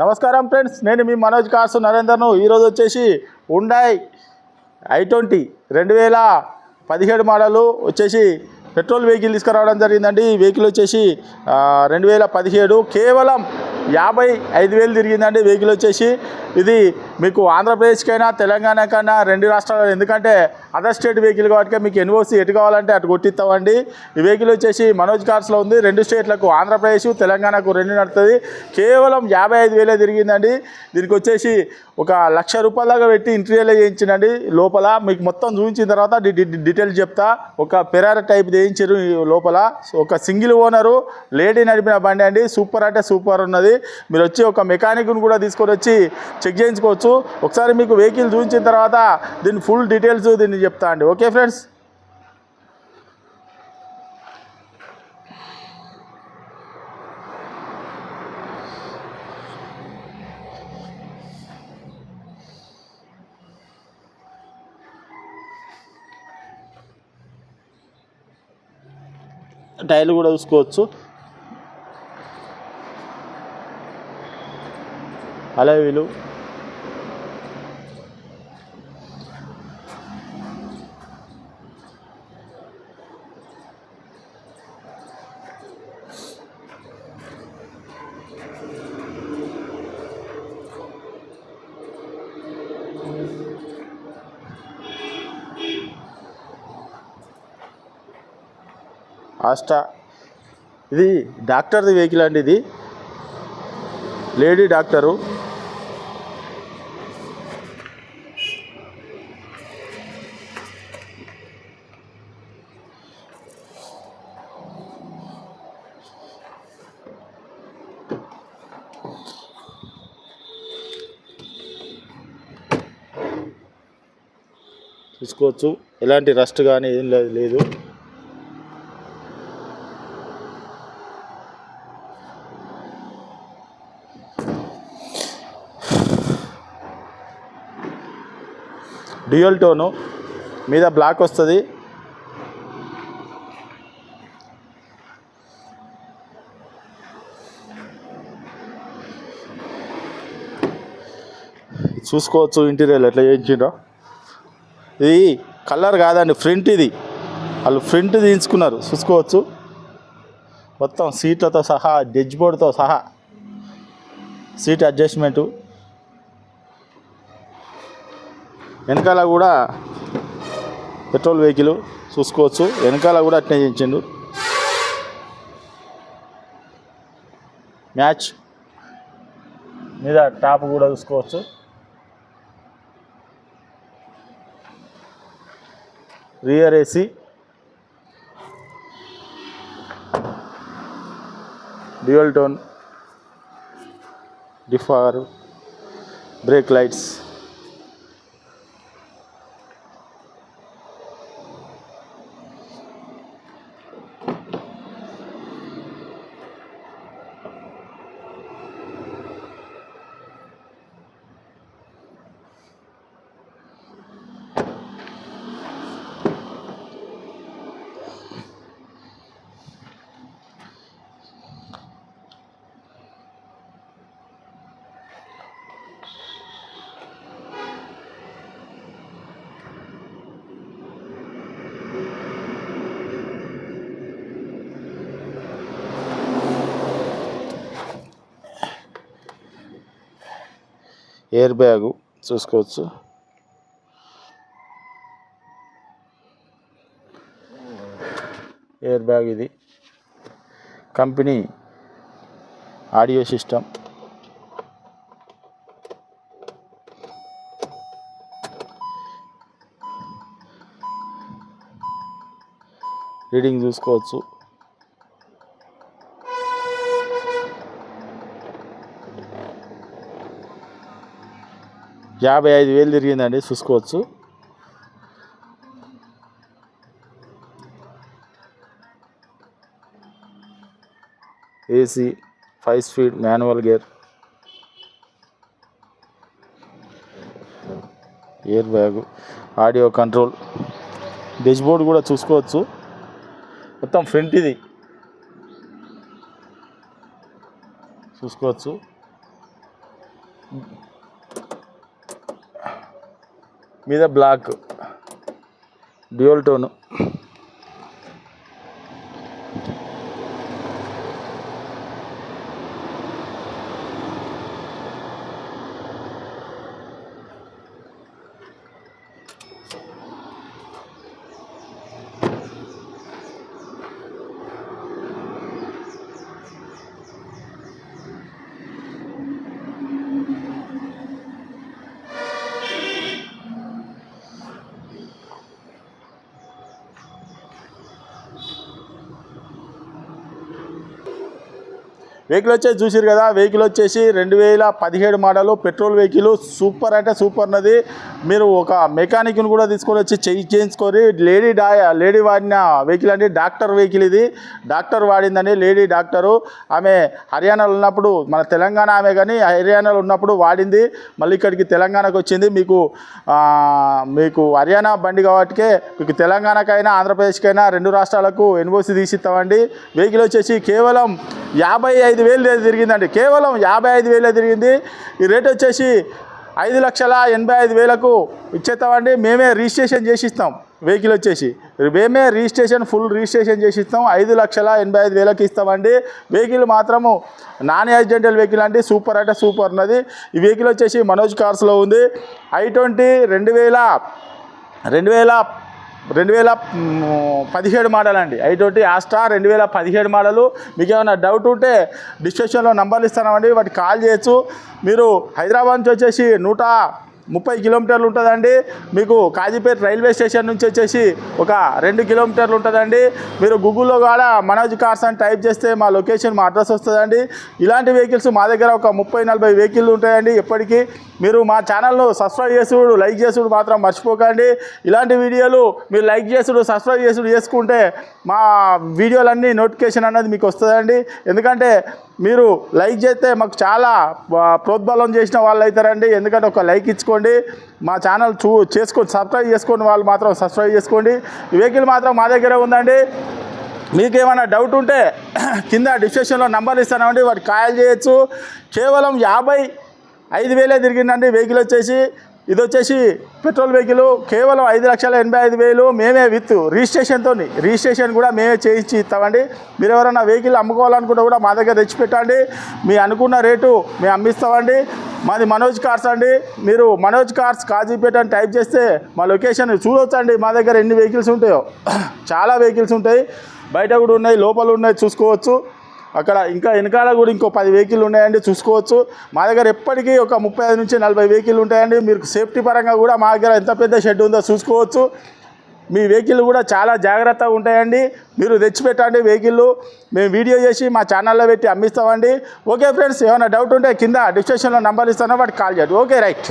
నమస్కారం ఫ్రెండ్స్ నేను మీ మనోజ్ కార్స్ నరేందర్ను. ఈరోజు వచ్చేసి ఉండాయ్ ఐ ట్వంటీ రెండు వేల పదిహేడు మోడలు వచ్చేసి పెట్రోల్ వెహికల్ తీసుకురావడం జరిగిందండి. ఈ వెహికల్ వచ్చేసి రెండు వేల పదిహేడు కేవలం యాభై ఐదు వేలు తిరిగిందండి వెహికల్ వచ్చేసి. ఇది మీకు ఆంధ్రప్రదేశ్కైనా తెలంగాణకైనా రెండు రాష్ట్రాలు ఎందుకంటే అదర్ స్టేట్ వెహికల్ కాబట్టి మీకు ఎన్ఓసి ఎటు కావాలంటే అటు కొట్టిస్తామండి. ఈ వెహికల్ వచ్చేసి మనోజ్ కార్స్లో ఉంది. రెండు స్టేట్లకు ఆంధ్రప్రదేశ్ తెలంగాణకు రెండు నడుతుంది. కేవలం యాభై ఐదు వేలే తిరిగిందండి. దీనికి వచ్చేసి ఒక లక్ష రూపాయల దాకా పెట్టి ఇంటీరియర్ చేయించినండి. లోపల మీకు మొత్తం చూపించిన తర్వాత డీటెయిల్స్ చెప్తా. ఒక పెరార టైప్ చేయించారు ఈ లోపల. ఒక సింగిల్ ఓనరు లేడీ నడిపిన బండి అండి. సూపర్ అంటే సూపర్ ఉన్నది. మీరు వచ్చి ఒక మెకానిక్ను కూడా తీసుకొని వచ్చి చెక్ చేయించుకోవచ్చు. ఒకసారి మీకు వెహికల్ చూపించిన తర్వాత దీని ఫుల్ డీటెయిల్స్ దీన్ని చెప్తా అండి. Okay friends? టైల్ కూడా చూసుకోవచ్చు. అలవీలు ఆస్టా. ఇది డాక్టర్ది వెహికల్ అండి ఇది. Lady doctor. చూసుకోవచ్చు ఎలాంటి రస్ట్ కానీ ఏం లేదు. డ్యూయల్ టోను మీద బ్లాక్ వస్తుంది. చూసుకోవచ్చు ఇంటీరియర్ ఎట్లా చేయించిండ్రో. ఇది కలర్ కాదండి ఫ్రంట్ ఇది. వాళ్ళు ఫ్రంట్ తీయించుకున్నారు చూసుకోవచ్చు. మొత్తం సీట్లతో సహా డెజ్ బోర్డ్తో సహా. Seat adjustment. వెనకాల కూడా పెట్రోల్ వెహికల్ చూసుకోవచ్చు. వెనకాల కూడా అట్నే చేయించిండు. మ్యాచ్ మీద టాప్ కూడా చూసుకోవచ్చు. Rear AC. Dual tone. డిఫార్. Brake lights. Air bag చూసుకోవచ్చు. ఎయిర్ బ్యాగ్ ఇది. Company audio system. రీడింగ్ చూసుకోవచ్చు. యాభై ఐదు వేలు తిరిగిందండి చూసుకోవచ్చు AC five speed manual gear. Air bag audio control. Dash board కూడా చూసుకోవచ్చు. మొత్తం ఫ్రంట్ ఇది. చూసుకోవచ్చు. మీద బ్లాక్ డ్యూయల్ టోను. వెహికల్ వచ్చేసి చూసారు కదా వెహికల్ వచ్చేసి రెండు వేల పదిహేడు మోడలు పెట్రోల్ వెహికల్ సూపర్ అంటే సూపర్ ఉన్నది. మీరు ఒక మెకానిక్ని కూడా తీసుకొని వచ్చి చెయ్యి చేయించుకొని లేడీ డా లేడీ వాడిన వెహికల్ అండి డాక్టర్ వెహికల్ ఇది. డాక్టర్ వాడిందని లేడీ డాక్టరు. ఆమె హర్యానాలో ఉన్నప్పుడు మన తెలంగాణ ఆమె కానీ హర్యానాలో ఉన్నప్పుడు వాడింది. మళ్ళీ ఇక్కడికి తెలంగాణకు వచ్చింది. మీకు మీకు హర్యానా బండి కాబట్టికే మీకు తెలంగాణకైనా ఆంధ్రప్రదేశ్కైనా రెండు రాష్ట్రాలకు ఎన్ఓసి తీసిస్తామండి. వెహికల్ వచ్చేసి కేవలం యాభై ఐదు ఐదు వేలు తిరిగిందండి. కేవలం యాభై ఐదు వేలే తిరిగింది. ఈ రేట్ వచ్చేసి ఐదు లక్షల ఎనభై ఐదు వేలకు ఇచ్చేస్తామండి. మేమే రిజిస్ట్రేషన్ చేసి ఇస్తాం వెహికల్ వచ్చేసి మేమే రిజిస్ట్రేషన్ ఫుల్ రిజిస్ట్రేషన్ చేసి ఇస్తాం ఐదు లక్షల ఎనభై ఐదు వేలకు ఇస్తామండి. వెహికల్ మాత్రము నాన్ యాక్సిడెంటల్ వెహికల్ అండి. సూపర్ అంటే సూపర్ ఉన్నది. ఈ వెహికల్ వచ్చేసి మనోజ్ కార్స్లో ఉంది. ఐ ట్వంటీ రెండు వేల రెండు వేల రెండు వేల పదిహేడు మోడల్ అండి ఐటోటి ఆస్ట్రా రెండు వేల పదిహేడు మోడలు. మీకు ఏమైనా డౌట్ ఉంటే డిస్క్రిప్షన్లో నంబర్లు ఇస్తామండి వాటికి కాల్ చేయొచ్చు. మీరు హైదరాబాద్ నుంచి వచ్చేసి నూట ముప్పై కిలోమీటర్లు ఉంటుందండి. మీకు కాజీపేట రైల్వే స్టేషన్ నుంచి వచ్చేసి ఒక రెండు కిలోమీటర్లు ఉంటుందండి. మీరు గూగుల్లో కూడా మనోజ్ కార్స్ అని టైప్ చేస్తే మా లొకేషన్ మా అడ్రస్ వస్తుందండి. ఇలాంటి వెహికల్స్ మా దగ్గర ఒక ముప్పై నలభై వెహికల్ ఉంటాయండి ఎప్పటికీ. మీరు మా ఛానల్ను సబ్స్క్రైబ్ చేసుడు లైక్ చేసుడు మాత్రం మర్చిపోకండి. ఇలాంటి వీడియోలు మీరు లైక్ చేసుడు సబ్స్క్రైబ్ చేసుడు చేసుకుంటే మా వీడియోలన్నీ నోటిఫికేషన్ అనేది మీకు వస్తుందండి. ఎందుకంటే మీరు లైక్ చేస్తే మాకు చాలా ప్రోద్బలం చేసిన వాళ్ళు అవుతారండి ఎందుకంటే ఒక లైక్ ఇచ్చుకోండి. మా ఛానల్ చూ చేసుకొని సబ్స్క్రైబ్ చేసుకోండి వాళ్ళు మాత్రం సబ్స్క్రైబ్ చేసుకోండి. వెహికల్ మాత్రం మా దగ్గర ఉందండి. మీకు ఏమైనా డౌట్ ఉంటే కింద డిస్క్రిప్షన్లో నంబర్ ఇస్తానండి. వాటి కాల్ చేయొచ్చు. కేవలం యాభై ఐదు వేలే తిరిగిందండి వెహికల్ వచ్చేసి. ఇది వచ్చేసి పెట్రోల్ వెహికల్ కేవలం ఐదు లక్షల ఎనభై ఐదు వేలు మేమే విత్ రిజిస్ట్రేషన్తో రిజిస్ట్రేషన్ కూడా మేమే చేయించి ఇస్తామండి. మీరు ఎవరైనా వెహికల్ అమ్ముకోవాలనుకుంటే కూడా మా దగ్గర తెచ్చి పెట్టండి. మీ అనుకున్న రేటు మేము అమ్మిస్తామండి. మాది మనోజ్ కార్స్ అండి. మీరు మనోజ్ కార్స్ కాజీపేట అని టైప్ చేస్తే మా లొకేషన్ చూడొచ్చండి. మా దగ్గర ఎన్ని వెహికల్స్ ఉంటాయో. చాలా వెహికల్స్ ఉంటాయి. బయట కూడా ఉన్నాయి లోపల ఉన్నాయి చూసుకోవచ్చు. అక్కడ ఇంకా వెనకాల కూడా ఇంకో పది వెహికల్ ఉన్నాయండి చూసుకోవచ్చు. మా దగ్గర ఎప్పటికీ ఒక ముప్పై ఐదు నుంచి నలభై వెహికల్ ఉంటాయండి. మీరు సేఫ్టీ పరంగా కూడా మా దగ్గర ఎంత పెద్ద షెడ్ ఉందో చూసుకోవచ్చు. మీ వెహికల్ కూడా చాలా జాగ్రత్తగా ఉంటాయండి. మీరు తెచ్చిపెట్టండి వెహికల్. మేము వీడియో చేసి మా ఛానల్లో పెట్టి అమ్మిస్తామండి. ఓకే ఫ్రెండ్స్ ఏమైనా డౌట్ ఉంటే కింద డిస్క్రిప్షన్లో నంబర్ ఇస్తానో వాటికి కాల్ చేయండి. Okay right.